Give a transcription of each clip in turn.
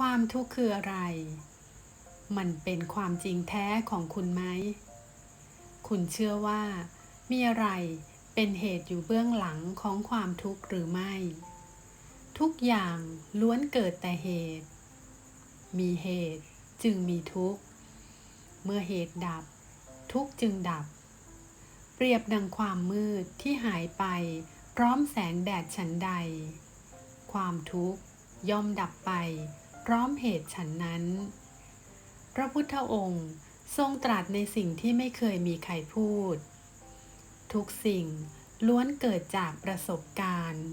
ความทุกข์คืออะไร มันเป็นความจริงแท้ของคุณไหม คุณเชื่อว่า มีอะไรเป็นเหตุอยู่เบื้องหลังของความทุกข์หรือไม่ ทุกอย่างล้วนเกิดแต่เหตุ มีเหตุจึงมีทุกข์ เมื่อเหตุดับ ทุกข์จึงดับ เปรียบดังความมืดที่หายไปพร้อมแสงแดดฉันใด ความทุกข์ย่อมดับไป พร้อมเหตุฉันนั้น พระพุทธองค์ทรงตรัสในสิ่งที่ไม่เคยมีใครพูด ทุกสิ่งล้วนเกิดจากประสบการณ์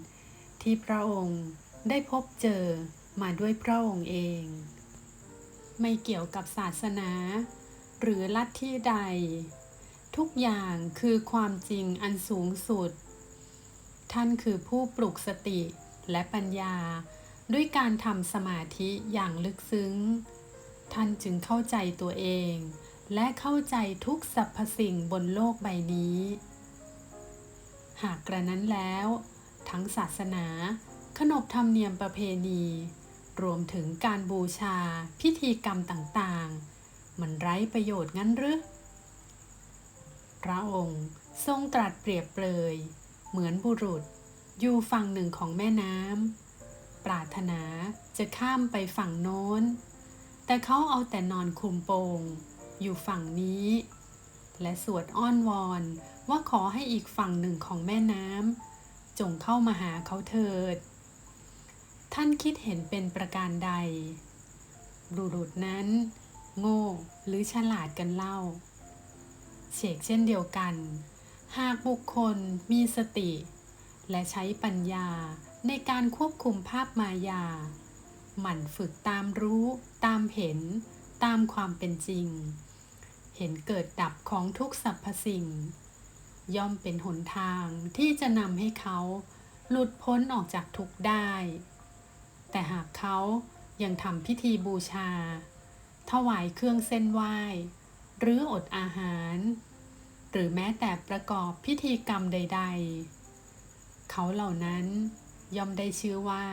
ที่พระองค์ได้พบเจอมาด้วยพระองค์เอง ไม่เกี่ยวกับศาสนา หรือลัทธิใด ทุกอย่างคือความจริงอันสูงสุด ท่านคือผู้ปลุกสติและปัญญา ด้วยการทำสมาธิอย่างลึกซึ้ง ท่านจึงเข้าใจตัวเอง และเข้าใจทุกสรรพสิ่งบนโลกใบนี้ หากกระนั้นแล้ว ทั้งศาสนา ขนบธรรมเนียมประเพณี รวมถึงการบูชา พิธีกรรมต่างๆ มันไร้ประโยชน์งั้นหรือพระองค์ทรงตรัสเปรียบเปรย เหมือนบุรุษอยู่ฝั่งหนึ่งของแม่น้ำ ปรารถนาจะข้ามไปฝั่งโน้น แต่เขาเอาแต่นอนคลุมโปง อยู่ฝั่งนี้ และสวดอ้อนวอนว่าขอให้อีกฝั่งหนึ่งของแม่น้ำจงเข้ามาหาเขาเถิด ท่านคิดเห็นเป็นประการใด บุรุษนั้น โง่หรือฉลาดกันเล่าเฉกเช่นเดียวกัน หากบุคคลมีสติ และใช้ปัญญา ในการควบคุมภาพมายา หมั่นฝึกตามรู้ ตามเห็น ตามความเป็นจริง เห็นเกิดดับของทุกสรรพสิ่ง ย่อมเป็นหนทางที่จะนำให้เขาหลุดพ้นออกจากทุกข์ได้ แต่หากเขายังทำพิธีบูชา ถวายเครื่องเส้นไหว้ หรืออดอาหาร หรือแม้แต่ประกอบพิธีกรรมใด ๆ เขาเหล่านั้น ย่อมได้ชื่อว่า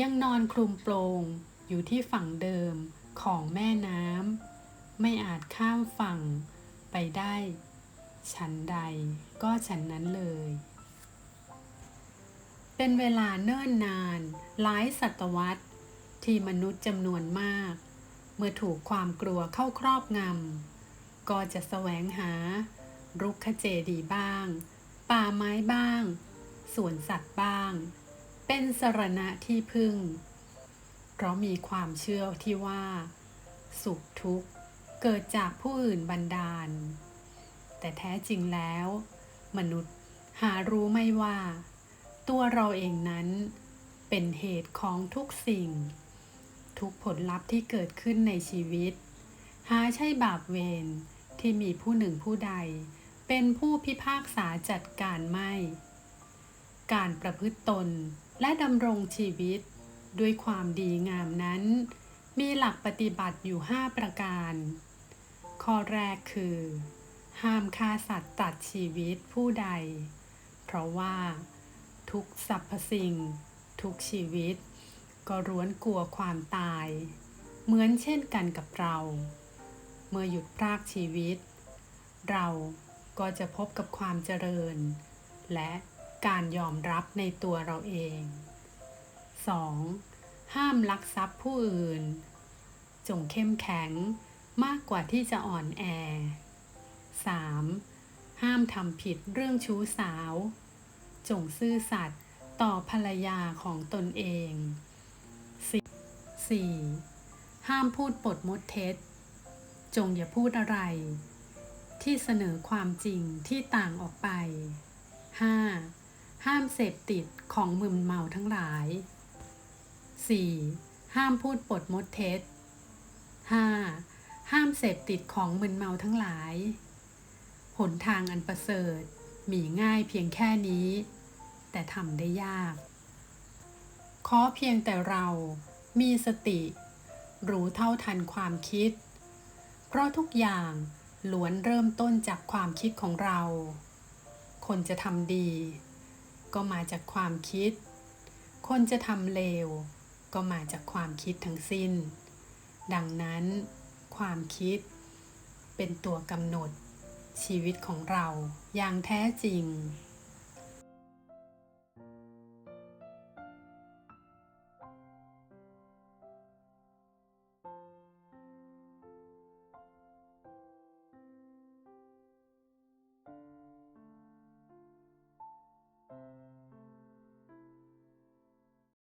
ยังนอนคลุมโปรงอยู่ที่ฝั่งเดิมของแม่น้ำไม่อาจข้ามฝั่งไปได้ฉันใดก็ฉันนั้นเลย เป็นเวลาเนิ่นนานหลายศตวรรษที่มนุษย์จำนวนมาก เมื่อถูกความกลัวเข้าครอบงำก็จะแสวงหา รุกขเจดีบ้าง ป่าไม้บ้างสวนสัตว์บ้าง เป็นสรณะที่พึ่ง เพราะมีความเชื่อที่ว่า สุขทุกข์เกิดจากผู้อื่นบันดาล แต่แท้จริงแล้ว มนุษย์หารู้ไม่ว่า ตัวเราเองนั้นเป็นเหตุของทุกสิ่ง ทุกผลลัพธ์ที่เกิดขึ้นในชีวิต หาใช่บาปเวรที่มีผู้หนึ่งผู้ใด เป็นผู้พิพากษาจัดการไม่ การประพฤติตน และดำรงชีวิต ด้วยความดีงามนั้น มีหลักปฏิบัติอยู่ 5 ประการ ข้อแรกคือ ห้ามฆ่าสัตว์ตัดชีวิตผู้ใด เพราะว่า ทุกสรรพสิ่ง ทุกชีวิต ก็ร้วนกลัวความตาย เหมือนเช่นกันกับเรา เมื่อหยุดพรากชีวิต เราก็จะพบกับความเจริญ และ การยอมรับในตัวเราเอง 2. ห้ามลักทรัพย์ผู้อื่น จงเข้มแข็งมากกว่าที่จะอ่อนแอ 3. ห้ามทำผิดเรื่องชู้สาว จงซื่อสัตย์ต่อภรรยาของตนเอง 4. ห้ามพูดปดมดเท็จ จงอย่าพูดอะไร ที่เสนอความจริงที่ต่างออกไป 5. ห้ามเสพติดของมึนเมาทั้งหลาย 4. ห้ามพูดปดมดเท็จ 5. ห้ามเสพติดของมึนเมาทั้งหลาย หนทางอันประเสริฐมีง่ายเพียงแค่นี้ แต่ทำได้ยาก ขอเพียงแต่เรามีสติ รู้เท่าทันความคิด เพราะทุกอย่างล้วนเริ่มต้นจากความคิดของเรา คนจะทำดี ก็มาจากความคิด คนจะทำเลว ก็มาจากความคิดทั้งสิ้น ดังนั้น ความคิด เป็นตัวกำหนดชีวิตของเราอย่างแท้จริง